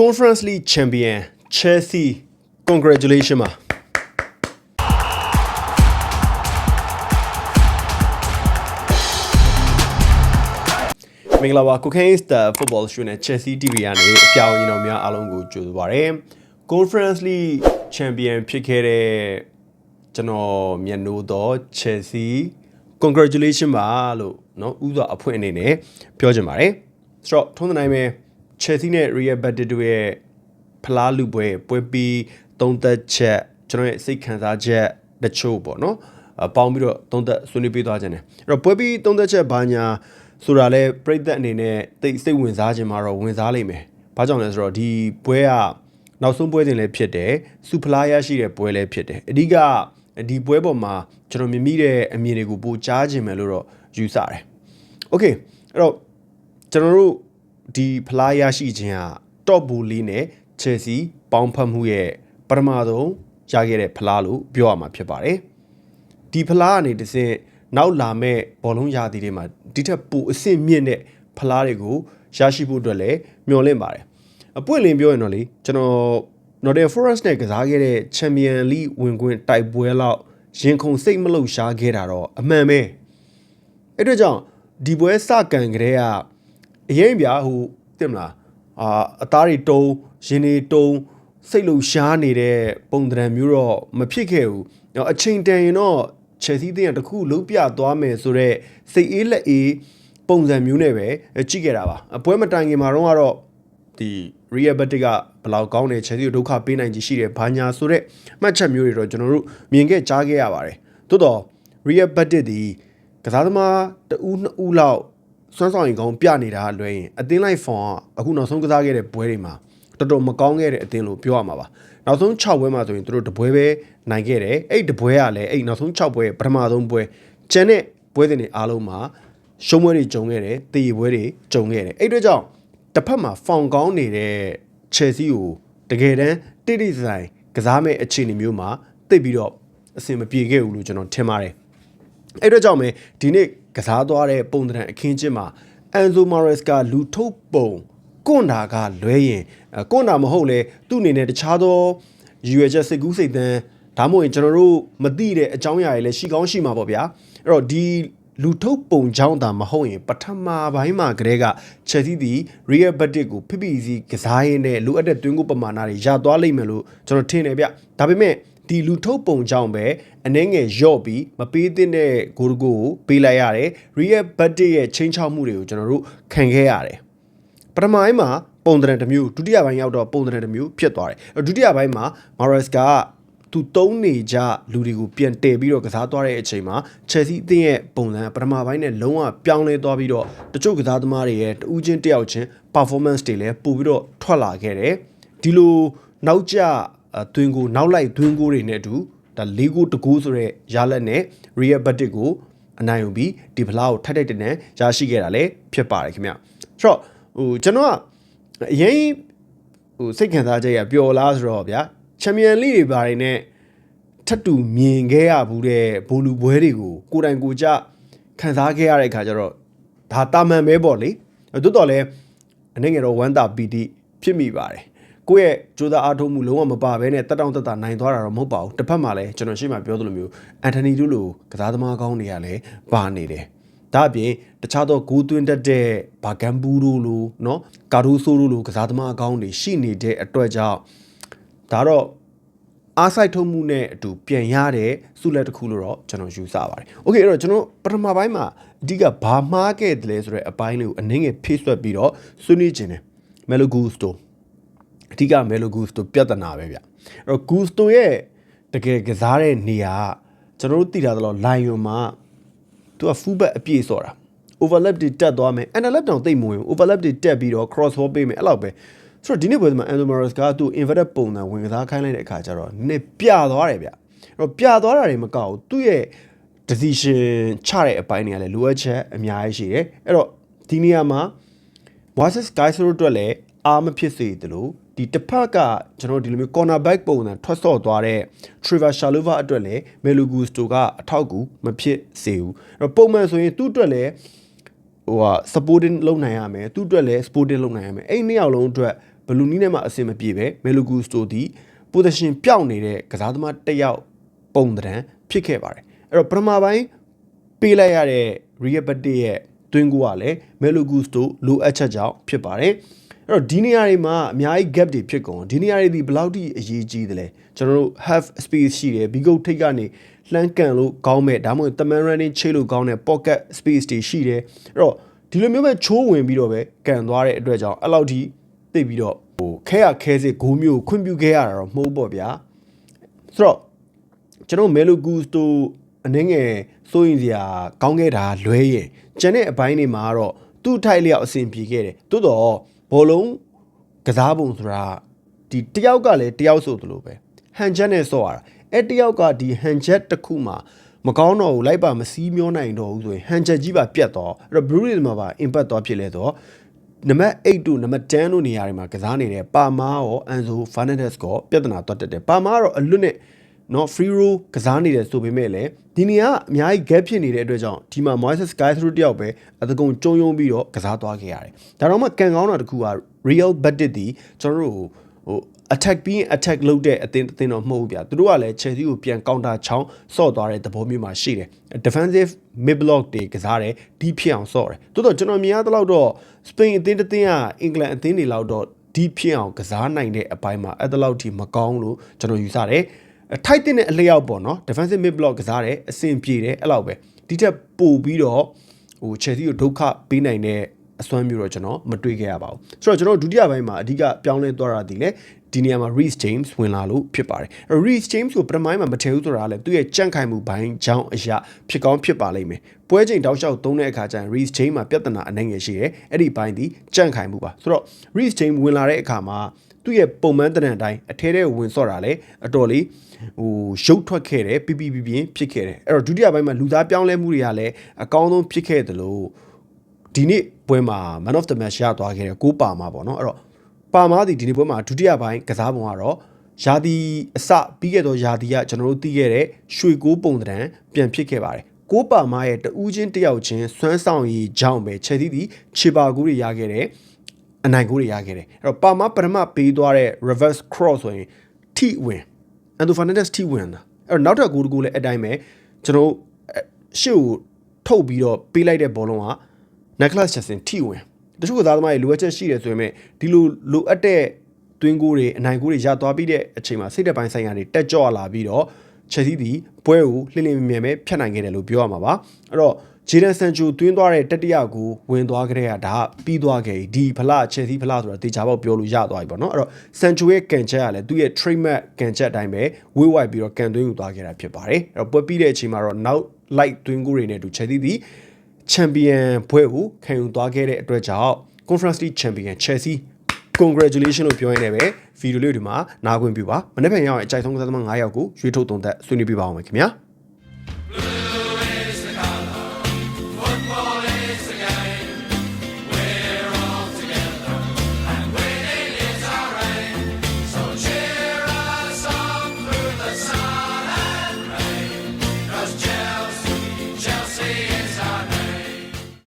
Conference League Champion Chelsea congratulation ပါမင်္ဂလာပါ Cocaine Star Football Show နဲ့ Chelsea TV ကနေအပြောင်းအရင်တော်များအားလုံးကိုကြိုဆိုပါရစေ Conference League Champion ဖြစ်ခဲ့တဲ့ကျွန်တော်မျက်နှိုးသော Chelsea congratulation ပါလို့เนาะဥစွာအဖွင့်အနေနဲ့ပြောချင်ပါတယ်ဆိုတော့ထုံးတဲ့နိုင်ပဲ ချယ်ဆီနဲ့ရီယယ်ဘတ်တစ်တို့ရဲ့ဖလားလူပွဲပွဲပြီးသုံးသက်ချက်ကျွန်တော်ရဲ့စိတ်ခံစားချက်တချို့ပေါ့နော်ပေါင်းပြီးတော့သုံးသက်ဆွေးနွေးပေးသွားခြင်းတယ်အဲ့တော့ပွဲပြီးသုံးသက်ချက်ဘာညာဆိုတာလဲပြိသက်အနေနဲ့တိတ်စိတ်ဝင်စားခြင်းမှာတော့ဝင်စားလိမ့်မယ်ဘာကြောင့်လဲဆိုတော့ဒီပွဲကနောက်ဆုံးပွဲစဉ်လည်းဖြစ်တယ်စူဖလားရရှိတဲ့ပွဲလည်းဖြစ်တယ်အဓိကဒီပွဲပေါ်မှာကျွန်တော်မြင်မိတဲ့အမြင်တွေကိုပိုကြားခြင်းမယ်လို့တော့ယူဆတယ်။ Okay အဲ့တော့ကျွန်တော်တို့ ဒီဖလားရရှိခြင်းက top ဘူလီနဲ့ Chelsea ပေါင်းဖက်မှုရဲ့ပထမဆုံးရခဲ့တဲ့ဖလားလို့ပြောရမှာဖြစ်ပါတယ်ဒီဖလားကနေတစ်ဆင့်နောက်လာမဲ့ဘောလုံးရာသီတွေမှာဒီထက်ပိုအဆင့်မြင့်တဲ့ဖလားတွေကိုရရှိဖို့အတွက်လည်းမျှော်လင့်ပါတယ်အပွင့်လင်းပြောရင်တော့လေကျွန်တော် Nottingham Forest နဲ့ကစားခဲ့တဲ့ Champion League ဝင်ခွင့်တိုက်ပွဲလောက်ရင်ခုန်စိတ်မလှုပ်ရှားခဲ့တာတော့အမှန်ပဲအဲ့တော့ကြောင့်ဒီပွဲစကန်ကလေးက အရင်ပြဟိုသိမလားအာအသားတွေတုံးရင်တွေတုံးစိတ်လှုပ်ရှားနေတဲ့ပုံသဏ္ဍာန်မျိုးတော့မဖြစ်ခဲ့ဘူးအချိန်တန်ရင်တော့ Chelsea တင်းကတခုလုံးပြသွားမယ်ဆိုတော့စိတ်အေးလက်အေးပုံစံမျိုးနဲ့ပဲကြည့်ခဲ့တာပါအပွဲမတိုင်ခင်မှာတော့ကတော့ဒီ Real Betis ကဘလောက်ကောင်းတယ် Chelsea ကိုဒုက္ခပေးနိုင်ခြင်းရှိတယ်ဘာညာဆိုတော့မှတ်ချက်မျိုးတွေတော့ကျွန်တော်တို့မြင်ခဲ့ကြားခဲ့ရပါတယ်သို့တော့ Real Betis ဒီကစားသမားတဦးနှစ်ဦးလောက် စွမ်းဆောင်ရင်ကောင်းပြနေတာလွဲရင်အသင်းလိုက်ဖောင်ကအခုနောက်ဆုံးကစားခဲ့တဲ့ပွဲတွေမှာတော်တော်မကောင်းခဲ့တဲ့အသင်းလို့ပြောရမှာပါနောက်ဆုံး6ပွဲမှာဆိုရင်သူတို့တပွဲပဲနိုင်ခဲ့တယ်အဲ့တပွဲကလည်းအဲ့နောက်ဆုံး6ပွဲပထမဆုံးပွဲကျန်တဲ့ပွဲစဉ်တွေအားလုံးမှာရှုံးပွဲတွေကြုံခဲ့တယ်တည်ပွဲတွေကြုံခဲ့တယ်အဲ့အတွက်ကြောင့်တစ်ဖက်မှာဖောင်ကောင်းနေတဲ့ Chelsea ကိုတကယ်တမ်းတိတိကျကျကစားမဲ့အခြေအနေမျိုးမှာတိတ်ပြီးတော့အဆင်မပြေခဲ့ဘူးလို့ကျွန်တော်ထင်ပါတယ် အဲ့တော့ကြောင့်ပဲဒီနေ့ကစားသွားတဲ့ပုံသဏ္ဍာန်အခင်းချင်းမှာအန်ဇိုမာရက်စ်ကလူထုတ်ပုံကွန်တာကလွဲရင်ကွန်တာမဟုတ်လေသူ့အနေနဲ့တခြားသောရွေချက်စိတ်ကူးစိတ်သန်းဒါမှမဟုတ်ရင်ကျွန်တော်တို့မသိတဲ့အကြောင်းအရာတွေလည်းရှိကောင်းရှိမှာပေါ့ဗျာအဲ့တော့ဒီလူထုတ်ပုံကြောင်းတာမဟုတ်ရင် ပထမပိုင်းမှာကတည်းက Chelsea ဒီ Real Betis ကိုဖိဖိစီကစားရင်းနဲ့လိုအပ်တဲ့တွင်းကိုပမာဏတွေရသွားလိမ့်မယ်လို့ကျွန်တော်ထင်တယ်ဗျဒါပေမဲ့ ဒီလူထုတ်ပုံကြောင့်ပဲအနှဲငယ်ရော့ပြီးမပေးသင့်တဲ့ဂိုးတကိုကိုပေးလိုက်ရတယ် Real Betis ရဲ့ချင်းချောက်မှုတွေကိုကျွန်တော်တို့ခံခဲ့ရတယ်ပထမပိုင်းမှာပုံသဏ္ဍာန်တစ်မျိုးဒုတိယပိုင်းရောက်တော့ပုံသဏ္ဍာန်တစ်မျိုးဖြစ်သွားတယ်ဒုတိယပိုင်းမှာ Mares ကသူတုံးနေကြလူတွေကိုပြန်တည်ပြီးတော့ကစားသွားတဲ့အချိန်မှာ Chelsea အသင်းရဲ့ပုံစံပထမပိုင်းနဲ့လုံးဝပြောင်းလဲသွားပြီးတော့တချို့ကစားသမားတွေရဲ့တူးချင်းတယောက်ချင်း performance တွေလည်းပို့ပြီးတော့ထွက်လာခဲ့တယ်ဒီလိုနောက်ကျ သွင်းကိုနောက်လိုက်သွင်းကိုတွေနဲ့အတူဒါ၄ကိုတကိုးဆိုတဲ့ရလက်နဲ့ Real Betis ကိုအနိုင်ယူပြီးဒီဖလားကိုထိုက်ထိုက်တန်တန်ရရှိခဲ့တာလည်းဖြစ်ပါတယ်ခင်ဗျဆိုတော့ဟိုကျွန်တော်ကအရင်ဟိုစိတ်ခံစားချက်ရပျော်လားဆိုတော့ဗျာချန်ပီယံလိတွေဘာတွေနဲ့ထပ်တူမြင်ခဲ့ရဘူးတဲ့ဘူလူပွဲတွေကိုကိုယ်တိုင်ကိုကြခံစားခဲ့ရတဲ့အခါကျတော့ဒါတာမန်ပဲပေါ့လေတိုးတော်လဲအနေငယ်တော့ဝမ်းတာပီတိဖြစ်မိပါတယ် ကိုယ့်ရဲ့ကြိုးစားအားထုတ်မှုလုံးဝမပါဘဲနဲ့တက်တောင့်တက်တာနိုင်သွားတာတော့မဟုတ်ပါဘူးတစ်ဖက်မှာလည်းကျွန်တော်ရှေ့မှာပြောသလိုမျိုးအန်တိုနီတို့လိုကစားသမားကောင်းတွေကလည်းပါနေတယ်ဒါအပြင်တခြားသောဂိုးသွင်းတတ်တဲ့ဘာဂမ်ဘူးတို့လိုเนาะကာဒိုဆိုတို့လိုကစားသမားအကောင်းတွေရှိနေတဲ့အတွက်ကြောင့်ဒါတော့အားဆိုင်ထုံးမှုနဲ့အတူပြန်ရတဲ့စုလက်တစ်ခုလို့တော့ကျွန်တော်ယူဆပါတယ်။ Okay အဲ့တော့ကျွန်တော်ပထမပိုင်းမှာအဓိကဘာမှားခဲ့တယ်လဲဆိုတဲ့အပိုင်းလေးကိုအနည်းငယ်ဖေးဆွက်ပြီးတော့ဆွေးနွေးခြင်းတယ်။ Melo Gusto အဓိက Melo Gusto ပြဿနာပဲဗျ။အဲ့တော့ Gusto ရဲ့တကယ်ကစားတဲ့နေရာကျွန်တော်တို့သိတာတော့ Lion မှာသူက full back အပြည့်စော်တာ overlap တွေတက်သွားမယ် underlap တောင်သိမ့်မဝင် overlap တွေတက်ပြီးတော့ cross ball ပေးမယ်အဲ့လောက်ပဲဆိုတော့ဒီနေ့ပွဲမှာ Enzo Mares ကသူ inverted ပုံစံဝင်ကစားခိုင်းလိုက်တဲ့အခါကျတော့နည်းပြသွားတယ်ဗျအဲ့တော့ပြသွားတာတွေမကောက်ဘူးသူ့ရဲ့ decision ချတဲ့အပိုင်းတွေကလည်းလိုအပ်ချက်အများကြီးရှိတယ်အဲ့တော့ဒီနေရာမှာ Moises Caicedo အတွက်လည်းအားမဖြစ်စေသလို ဒီတစ်ဖက်ကကျွန်တော်ဒီလိုမျိုး corner back ပုံစံထွက်ဆော့သွားတဲ့ Trevor Chalova အတွက်လည်း Melo Gusto ကအထောက်အကူမဖြစ်စေဘူးအဲ့တော့ပုံမှန်ဆိုရင်သူ့အတွက်လည်းဟိုဟာ supporting လုပ်နိုင်ရမယ်သူ့အတွက်လည်း sporting လုပ်နိုင်ရမယ်အဲ့နှစ်ယောက်လုံးအတွက်ဘလူးနီးနဲ့မှအဆင်မပြေပဲမယ်လိုဂူစတိုဒီပိုဇီရှင်ပြောင်းနေတဲ့ကစားသမားတစ်ယောက်ပုံသဏ္ဍာန်ဖြစ်ခဲ့ပါတယ်အဲ့တော့ပထမပိုင်းပေးလိုက်ရတဲ့ Real Betis ရဲ့တွင်းကူကလည်းမယ်လိုဂူစတိုလိုအပ်ချက်ကြောင့်ဖြစ်ပါတယ် အဲ့တော့ဒီနေရာတွေမှာအများကြီး gap တွေဖြစ်ကုန်ဒီနေရာတွေဒီဘယ်လောက်ထိအရေးကြီးသလဲကျွန်တော်တို့ half space ရှိတယ် big goal ထိတ်ကနေလှမ်းကန်လို့ကောင်းမဲ့ဒါမှမဟုတ် tman running ချိတ်လို့ကောင်းတဲ့ pocket space တွေရှိတယ်အဲ့တော့ဒီလိုမျိုးပဲချိုးဝင်ပြီးတော့ပဲကန်သွားတဲ့အတွက်ကြောင့်အဲ့လောက်ထိသိပြီးတော့ဟိုခဲရခဲစစ်ဂိုးမျိုးခွင့်ပြုခဲ့ရတာတော့မဟုတ်ပေါ့ဗျာဆိုတော့ကျွန်တော်မဲလိုဂူစတိုအနေငယ်စိုးရင်စရာကောင်းခဲ့တာလွဲရင်ကျန်တဲ့အပိုင်းတွေမှာတော့သူ့ထိုက်လျောက်အဆင်ပြေခဲ့တယ်တိုးတော့ ဘောလုံးကစားပုံဆိုတာဒီတယောက်ကလည်းတယောက်ဆိုသလိုပဲဟန်ချက်နဲ့ဆော့ရတာအဲ့တယောက်ကဒီဟန်ချက်တစ်ခုမှာမကောင်းတော့ဘူးလိုက်ပါမစည်းမျောနိုင်တော့ဘူးဆိုရင်ဟန်ချက်ကြီးပါပြတ်တော့အဲ့တော့ Bruce မှာပါ impact တော့ဖြစ်လဲတော့နံပါတ်8တို့နံပါတ်10တို့နေရာတွေမှာကစားနေတဲ့ပါမာရောအန်ဆိုဖာနန်ဒက်စ်ကောပြဿနာတော့တက်တယ်ပါမာကတော့အလွတ်နဲ့ နော် free roll ကစားနေတယ်ဆိုပေမဲ့လည်းဒီနေရာကအများကြီး gap ဖြစ်နေတဲ့အတွက်ကြောင့်ဒီမှာ Moises Sky through တယောက်ပဲအတကုံကျုံယုံပြီးတော့ကစားသွားခဲ့ရတယ်ဒါတော့မှကန်ကောင်းတာတစ်ခုက Real Betis ဒီကျွန်တော်တို့ဟို attack ပြီးရင် attack လုပ်တဲ့အသင်းအသင်းတော့မဟုတ်ဘူးဗျာသူတို့ကလည်း Chelsea ကိုပြန် counter ချောင်းဆော့သွားတဲ့သဘောမျိုးမှာရှိတယ် defensive mid block တွေကစားတယ်ဒီဖြစ်အောင်ဆော့တယ်တိုးတော့ကျွန်တော်မြင်ရသလောက်တော့ Spain အသင်းတစ်သင်းကအင်္ဂလန်အသင်းတွေလောက်တော့ဒီဖြစ်အောင်ကစားနိုင်တဲ့အပိုင်းမှာအဲ့ဒါလောက်ထိမကောင်းလို့ကျွန်တော်ယူဆတယ် ထိုက်တဲ့အလျောက်ပေါ့နော် defensive mid block ကစားတယ်အဆင်ပြေတယ်အဲ့လောက်ပဲဒီထက်ပိုပြီးတော့ဟို Chelsea ကိုဒုက္ခပေးနိုင်တဲ့အစွမ်းမျိုးတော့ကျွန်တော်မတွေ့ခဲ့ရပါဘူးဆိုတော့ကျွန်တော်ဒုတိယပိုင်းမှာအဓိကပြောင်းလဲသွားတာဒီလေဒီနေရာမှာ Reece James ဝင်လာလို့ဖြစ်ပါတယ်အဲ Reece James ကိုပထမပိုင်းမှာမထည့်ဘူးဆိုတာလည်းသူ့ရဲ့ကြန့်ခိုင်မှုဘိုင်းကြောင်းအရာဖြစ်ကောင်းဖြစ်ပါလိမ့်မယ်ပွဲချိန်တောက်လျှောက်သုံးတဲ့အခါကျရင် Reece James မှာပြဿနာအနိုင်ငယ်ရှိတယ်အဲ့ဒီဘိုင်းဒီကြန့်ခိုင်မှုပါဆိုတော့ Reece James ဝင်လာတဲ့အခါမှာ သူ့ရဲ့ပုံမှန်တနန်တိုင်းအထဲထဲဝင်ဆော့တာလေအတော်လေးဟိုရုပ်ထွက်ခဲ့တယ်ပြပြပြပြဖြစ်ခဲ့တယ်အဲ့တော့ဒုတိယပိုင်းမှာလူသားပြောင်းလဲမှုတွေကလည်းအကောင်းဆုံးဖြစ်ခဲ့တယ်လို့ဒီနေ့ပွဲမှာ man of the match ရသွားခဲ့တယ်ကိုပါမှာပေါ့နော်အဲ့တော့ပါမားဒီဒီနေ့ပွဲမှာဒုတိယပိုင်းကစားပုံကတော့ယာဒီအစပြီးခဲ့သောယာဒီကကျွန်တော်တို့သိခဲ့တဲ့ရွှေကိုပုံတံပြန်ဖြစ်ခဲ့ပါတယ်ကိုပါမားရဲ့တူးချင်းတယောက်ချင်းစွမ်းဆောင်ရည်ကြောင့်ပဲချယ်သီးဒီခြေပါကူတွေရခဲ့တယ် အနိုင်ကိုတွေရခဲ့တယ်အဲ့တော့ပါမားပထမပေးသွားတဲ့ reverse cross ဆိုရင်ထိဝင်အန်တိုဖာနက်ဒက်စ်ထိဝင်တာအဲ့တော့နောက်ထပ်ဂိုးတကူလည်းအတိုင်းပဲကျွန်တော်ရှေ့ကိုထုတ်ပြီးတော့ပေးလိုက်တဲ့ဘောလုံးက necklace Jackson ထိဝင်တချို့ကစားသမားတွေလိုအပ်ချက်ရှိတယ်ဆိုရင်ဒီလိုလိုအပ်တဲ့တွင်းကိုတွေအနိုင်ကိုတွေရသွားပြီးတဲ့အချိန်မှာစိတ်သက်ပိုင်းဆိုင်ရာတွေတက်ကြော့လာပြီးတော့ ချက်စီးဒီပွဲကိုလှင်လင်းမြန်မြန်ပဲဖျက်နိုင်ခဲ့တယ်လို့ပြောရမှာပါအဲ့တော့ဂျေဒန်ဆန်ချူတွင်းသွားတဲ့တတိယကိုဝင်သွားကြတဲ့ကဒါပြီးသွားခဲ့ဒီဖလားချက်စီးဖလားဆိုတာတေချာပေါက်ပြောလို့ရသွားပြီပေါ့နော်အဲ့တော့ဆန်ချူရဲ့ကန်ချက်ကလည်းသူ့ရဲ့ trademark ကန်ချက်အတိုင်းပဲဝေးဝိုက်ပြီးတော့ကန်သွင်းယူသွားခဲ့တာဖြစ်ပါတယ်အဲ့တော့ပွဲပြီးတဲ့အချိန်မှာတော့နောက် light တွင်းကိုတွေနဲ့တူချက်စီးဒီချန်ပီယံဘွဲကိုခံယူသွားခဲ့တဲ့အတွက်ကြောင့် Conference League Champion Chelsea congratulation လို့ပြောရင်းနဲ့ပဲဗီဒီယိုလေးဒီမှာနားခွင့်ပြုပါမနေ့ပြန်ရအောင်အကြိုက်ဆုံးကစားသမား9ယောက်ကိုရွေးထုတ်သွန်သက်ဆွေးနွေးပြပါအောင်မယ်ခင်ဗျာ